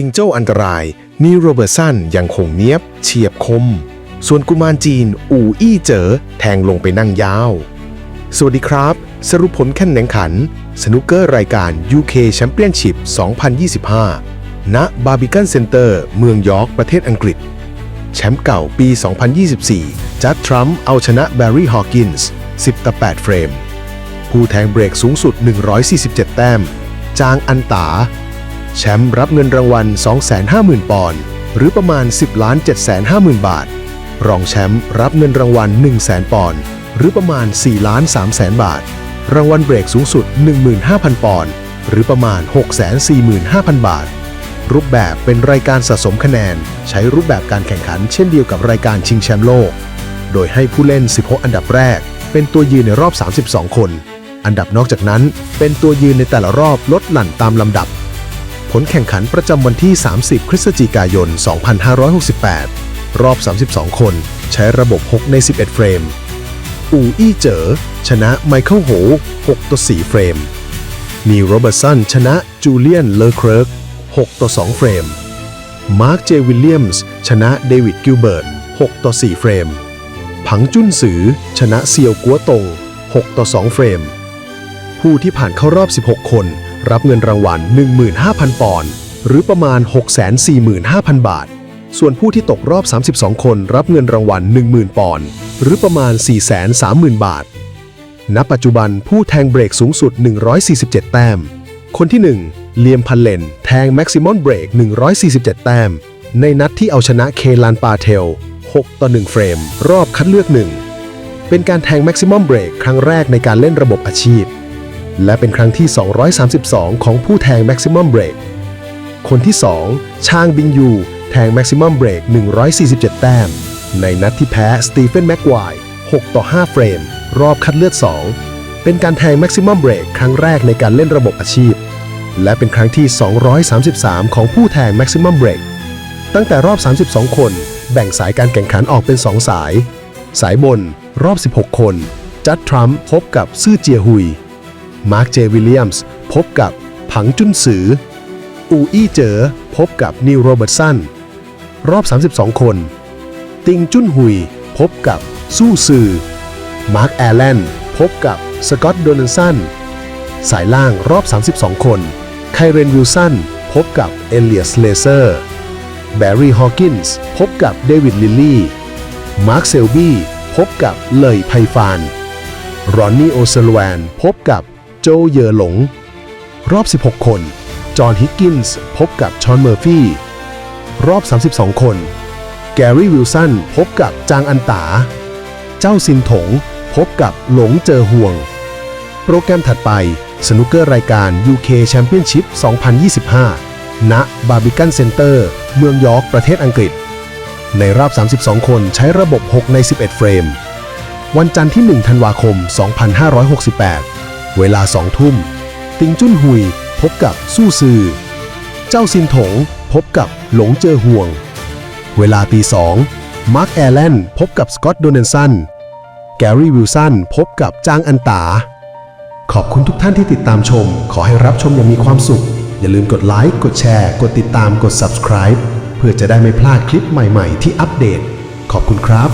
จิงโจ้อันตรายนีโรเบอร์สันยังคงเนียบ เฉียบคม ส่วนกุมารจีน อู่อี้เจ๋อแทงลงไปนั่งยาว สวัสดีครับ สรุปผลการแข่งขัน สนุกเกอร์รายการ UK Championship 2025 ณ บาร์บิกันเซ็นเตอร์ เมืองยอร์กประเทศอังกฤษ แชมป์เก่าปี 2024 จัดทรัมป์เอาชนะแบร์รี่ฮอวกินส์10ต่อ8เฟรม ผู้แทงเบรกสูงสุด 147 แต้ม จางอันตา แชมป์รับเงินรางวัล 250,000 ปอนด์หรือประมาณ 10ล้าน750,000 บาท รองแชมป์รับเงินรางวัล 100,000 ปอนด์หรือประมาณ4ล้าน300,000 บาท รางวัลเบรกสูงสุด 15,000 ปอนด์หรือประมาณ 645,000 บาท รูปแบบเป็นรายการสะสมคะแนน ใช้รูปแบบการแข่งขันเช่นเดียวกับรายการชิงแชมป์โลก โดยให้ผู้เล่น 16 อันดับแรก เป็นตัวยืนในรอบ 32 คน อันดับนอกจากนั้น เป็นตัวยืนในแต่ละรอบลดหลั่นตามลำดับ ผลแข่งขันประจำวันที่ 30 พฤศจิกายน 2568 รอบ 32 คน ใช้ระบบ 6 ใน 11 เฟรม อูอี้เจ๋อชนะไมเคิลโห6ต่อ 4 เฟรม นีโรเบอร์สันชนะจูเลียนเลอเคริร์ก6ต่อ 2 เฟรม มาร์ค เจวิลเลียมส์ชนะเดวิดกิลเบิร์ต6ต่อ 4 เฟรม ผังจุ้นสือ ชนะเซียวกัวตง6ต่อ 2 เฟรม ผู้ที่ผ่านเข้ารอบ 16 คน รับเงินรางวัล 15,000 ปอนด์หรือประมาณ 645,000 บาท ส่วนผู้ที่ตกรอบ 32 คนรับเงินรางวัล 10,000 ปอนด์หรือประมาณ 430,000 บาท ณ ปัจจุบันผู้แทงเบรกสูงสุด 147 แต้ม คนที่ 1 เลียมพันเลน แทงแม็กซิมอมเบรก 147 แต้ม ในนัดที่เอาชนะเคลานปาเทล 6 ต่อ 1 เฟรม รอบคัดเลือก 1 เป็นการแทงแม็กซิมอมเบรกครั้งแรกในการเล่นระบบอาชีพ และเป็นครั้งที่ 232 ของผู้แทง Maximum Break คนที่ 2ชางบิงยู แทง Maximum Break 147 แต้ม ในนัดที่แพ้สตีเฟนแม็กควาย6ต่อ 5 เฟรม รอบคัดเลือก 2 เป็นการแทง Maximum Break ครั้งแรกในการเล่นระบบอาชีพ และเป็นครั้งที่ 233 ของผู้แทง Maximum Break ตั้งแต่รอบ 32 คน แบ่งสายการแข่งขันออกเป็น 2 สาย สายบน รอบ 16 คน จัดทรัมป์พบกับซื่อเจียฮุย มาร์คเจวิลเลียมส์พบกับผังจุนซือ อูอี้เจอพบกับนิวโรเบิร์ตสัน รอบ 32 คน ติงจุนฮุย พบกับสู้ซือมาร์คแอลเลนพบกับสกอตต์โดนัลสัน สายล่างรอบ 32 คน ไคเรนวิลสัน พบกับเอเลียสเลเซอร์ แบร์รี่ฮอว์กินส์พบกับเดวิดลิลลี่ มาร์คเซลบี้พบกับเลยไพฟาน รอนนี่โอเซลแวน พบกับ โจเยอหลง รอบ 16 คน จอห์นฮิกกินส์พบกับชอนเมอร์ฟี่ รอบ 32 คน แกรี่วิลสันพบกับจางอันตา เจ้าซินถง พบกับหลงเจอห่วง โปรแกรมถัดไปสนุกเกอร์รายการ UK Championship 2025 ณ บาร์บิกันเซ็นเตอร์ เมืองยอร์กประเทศอังกฤษ ในรอบ 32 คนใช้ระบบ 6 ใน 11 เฟรม วันจันทร์ที่ 1 ธันวาคม 2568 เวลา2ทุ่ม ติงจุนฮุยพบกับสู้ซือ เจ้าซินถงพบกับหลงเจอห่วง เวลาตี2มาร์คแอร์แลนพบกับสกอตต์โดเนลสัน แกรี่วิลสันพบกับจางอันตา ขอบคุณทุกท่านที่ติดตามชม ขอให้รับชมอย่างมีความสุข อย่าลืมกดไลค์ กดแชร์ กดติดตาม กด subscribe เพื่อจะได้ไม่พลาดคลิปใหม่ ๆ ที่อัปเดต ขอบคุณครับ